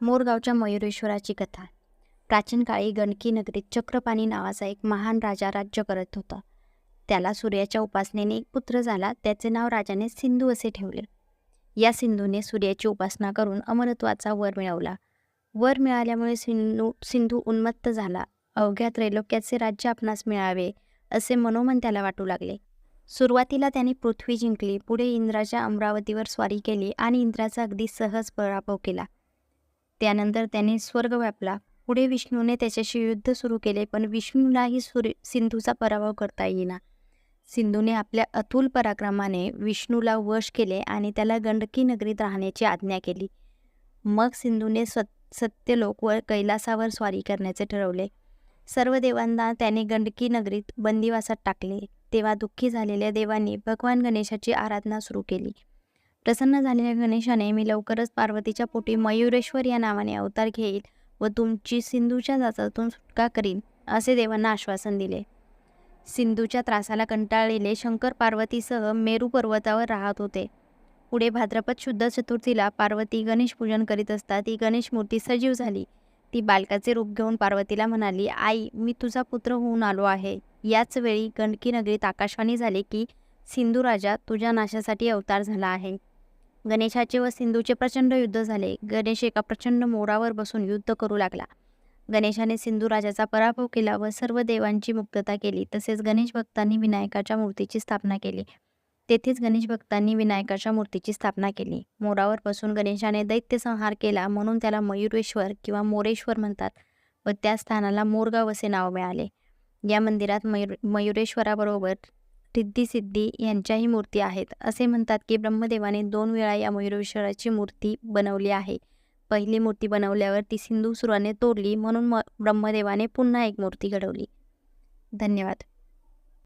मोरगावच्या मयुरेश्वराची कथा. प्राचीन काळी गणकी नगरीत चक्रपाणी नावाचा एक महान राजा राज्य करत होता. त्याला सूर्याच्या उपासनेने एक पुत्र झाला त्याचे नाव राजाने सिंधू असे ठेवले. या सिंधूने सूर्याची उपासना करून अमरत्वाचा वर मिळवला. वर मिळाल्यामुळे सिंधू सिंधू उन्मत्त झाला. अवघ्या त्रैलोक्याचे राज्य आपणास मिळावे असे मनोमन त्याला वाटू लागले. सुरुवातीला त्याने पृथ्वी जिंकली पुढे इंद्राच्या अमरावतीवर स्वारी केली आणि इंद्राचा अगदी सहज पराभव केला. त्यानंतर त्याने स्वर्ग व्यापला. पुढे विष्णूने त्याच्याशी युद्ध सुरू केले पण विष्णूलाही सूर्य सिंधूचा पराभव करता येईना. सिंधूने आपल्या अतुल पराक्रमाने विष्णूला वश केले आणि त्याला गंडकी नगरीत राहण्याची आज्ञा केली. मग सिंधूने स्व सत्यलोक व कैलासावर स्वारी करण्याचे ठरवले. सर्व देवांना त्याने गंडकी नगरीत बंदिवासात टाकले. तेव्हा दुःखी झालेल्या देवांनी भगवान गणेशाची आराधना सुरू केली. प्रसन्न झालेल्या गणेशाने मी लवकरच पार्वतीच्या पोटी मयुरेश्वर या नावाने अवतार घेईल व तुमची सिंधूच्या जाचातून सुटका करीन असे देवांना आश्वासन दिले. सिंधूच्या त्रासाला कंटाळलेले शंकर पार्वतीसह मेरू पर्वतावर राहत होते. पुढे भाद्रपद शुद्ध चतुर्थीला पार्वती गणेश पूजन करीत असता ती गणेश मूर्ती सजीव झाली. ती बालकाचे रूप घेऊन पार्वतीला म्हणाली आई मी तुझा पुत्र होऊन आलो आहे. याच वेळी गणकी नगरीत आकाशवाणी झाली की सिंधू राजा तुझ्या नाशासाठी अवतार झाला आहे. गणेशाचे व सिंधूचे प्रचंड युद्ध झाले. गणेश एका प्रचंड मोरावर बसून युद्ध करू लागला. गणेशाने सिंधू राजाचा पराभव केला व सर्व देवांची मुक्तता केली. तसेच गणेश भक्तांनी विनायकाच्या मूर्तीची स्थापना केली. तेथेच गणेश भक्तांनी विनायकाच्या मूर्तीची स्थापना केली. मोरावर बसून गणेशाने दैत्य संहार केला म्हणून त्याला मयुरेश्वर किंवा मोरेश्वर म्हणतात व त्या स्थानाला मोरगाव असे नाव मिळाले. या मंदिरात मयूर मयुरेश्वराबरोबर रिद्धी सिद्धी यांच्याही मूर्ती आहेत. असे म्हणतात की ब्रह्मदेवाने दोन वेळा या मयुरेश्वराची मूर्ती बनवली आहे. पहिली मूर्ती बनवल्यावर ती सिंधुसुराने तोडली म्हणून म ब्रह्मदेवाने पुन्हा एक मूर्ती घडवली. धन्यवाद.